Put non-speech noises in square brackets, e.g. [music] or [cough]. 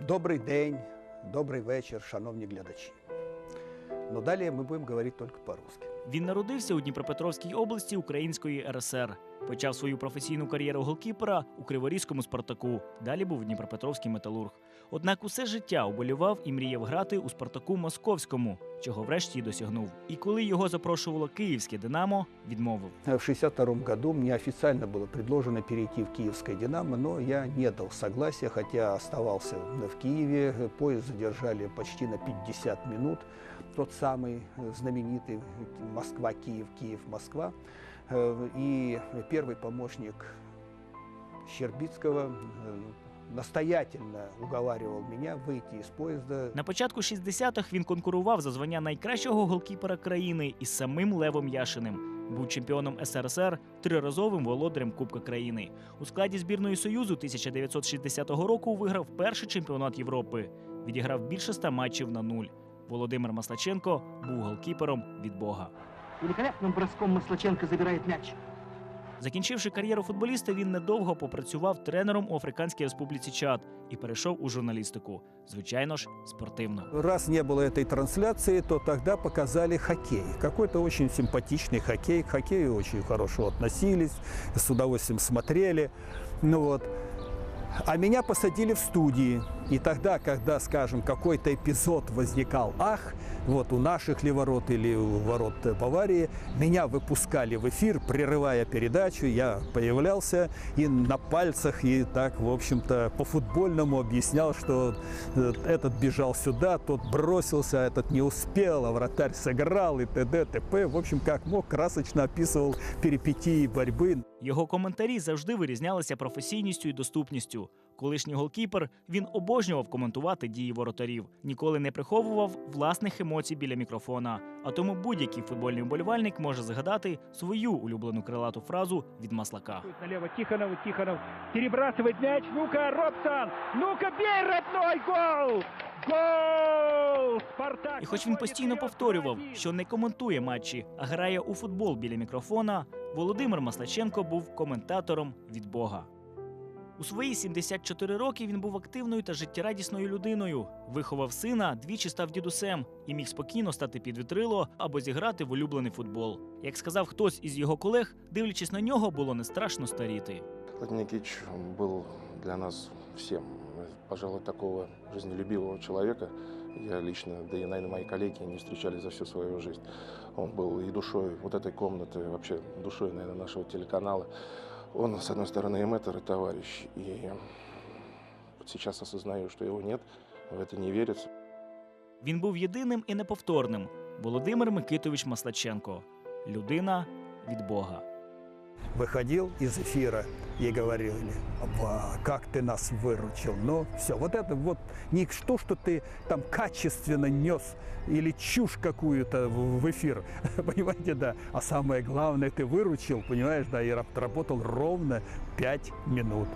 Добрий день, добрий вечір, шановні глядачі. Ну далі ми будемо говорити тільки по-русски. Він народився у Дніпропетровській області Української РСР. Почав свою професійну кар'єру голкіпера у Криворізькому Спартаку. Далі був Дніпропетровський металург. Однак усе життя оболював і мріяв грати у Спартаку Московському, чого врешті й досягнув. І коли його запрошувало київське Динамо, відмовив. В 62 году мне официально было предложено перейти в киевское «Динамо», но я не дал согласия, хотя оставался в Киеве. Поезд задержали почти на 50 минут. Тот самый э, знаменитый Москва-Киев, Киев-Москва. Э, И первый помощник Щербицкого э, настоятельно уговаривал меня выйти из поезда. На початку 60-х він конкурував за звання найкращого голкіпера країни із самим Левом Яшиним. Був чемпіоном СРСР, триразовим володарем Кубка країни. У складі збірної Союзу 1960 року виграв перший чемпіонат Європи. Відіграв більше ста матчів на нуль. Володимир Маслаченко був голкіпером від Бога. Великолепным броском Маслаченко забирает мяч. Закінчивши кар'єру футболіста, він недовго попрацював тренером у Африканській республіці Чад і перейшов у журналістику. Звичайно ж, спортивну. Раз не было этой трансляции, то тогда показали хоккей. Какой-то очень симпатичный хоккей. К хоккею очень хорошо относились, с удовольствием смотрели. Ну вот. А меня посадили в студии. И тогда, когда, скажем, какой-то эпизод возникал, ах, вот у наших ли ворот или у ворот э, Баварии, меня выпускали в эфир, прерывая передачу, я появлялся и на пальцах, и так, в общем-то, по-футбольному объяснял, что э, этот бежал сюда, тот бросился, а этот не успел, а вратарь сыграл и т.д. т.п. В общем, как мог, красочно описывал перипетии борьбы. Його коментарі завжди вирізнялися професійністю і доступністю. Колишній голкіпер він обожнював коментувати дії воротарів, ніколи не приховував власних емоцій біля мікрофона. А тому будь-який футбольний вболівальник може згадати свою улюблену крилату фразу від маслака. Налево Тихонову, Тихонов перебрасывает мяч. Ну-ка, Робсон! Ну-ка, бей, родной гол! Гол! Спартак! І хоч він постійно повторював, що не коментує матчі, а грає у футбол біля мікрофона, Володимир Маслаченко був коментатором від Бога. У свої 74 роки він був активною та життєрадісною людиною. Виховав сина, двічі став дідусем і міг спокійно стати під вітрило або зіграти в улюблений футбол. Як сказав хтось із його колег, дивлячись на нього, було не страшно старіти. Владимир Никитич был для нас всем. Пожалуй, такого жизнелюбивого человека я лично, да и, наверное, мои коллеги не встречали за всю свою жизнь. Он был и душой вот этой комнаты, вообще душой, наверное, нашего телеканала. Он, с одной стороны, и мэтр, и товарищ. И вот сейчас осознаю, что его нет, в это не верится. Він був єдиним і неповторним Володимир Микитович Маслаченко людина від Бога. Выходил из эфира и говорили, «Ва, как ты нас выручил. Ну, все, вот это вот не то, что ты там качественно нес или чушь какую-то в в эфир, [laughs] понимаете, да. А самое главное, ты выручил, понимаешь, да, и раб- работал ровно 5 минут.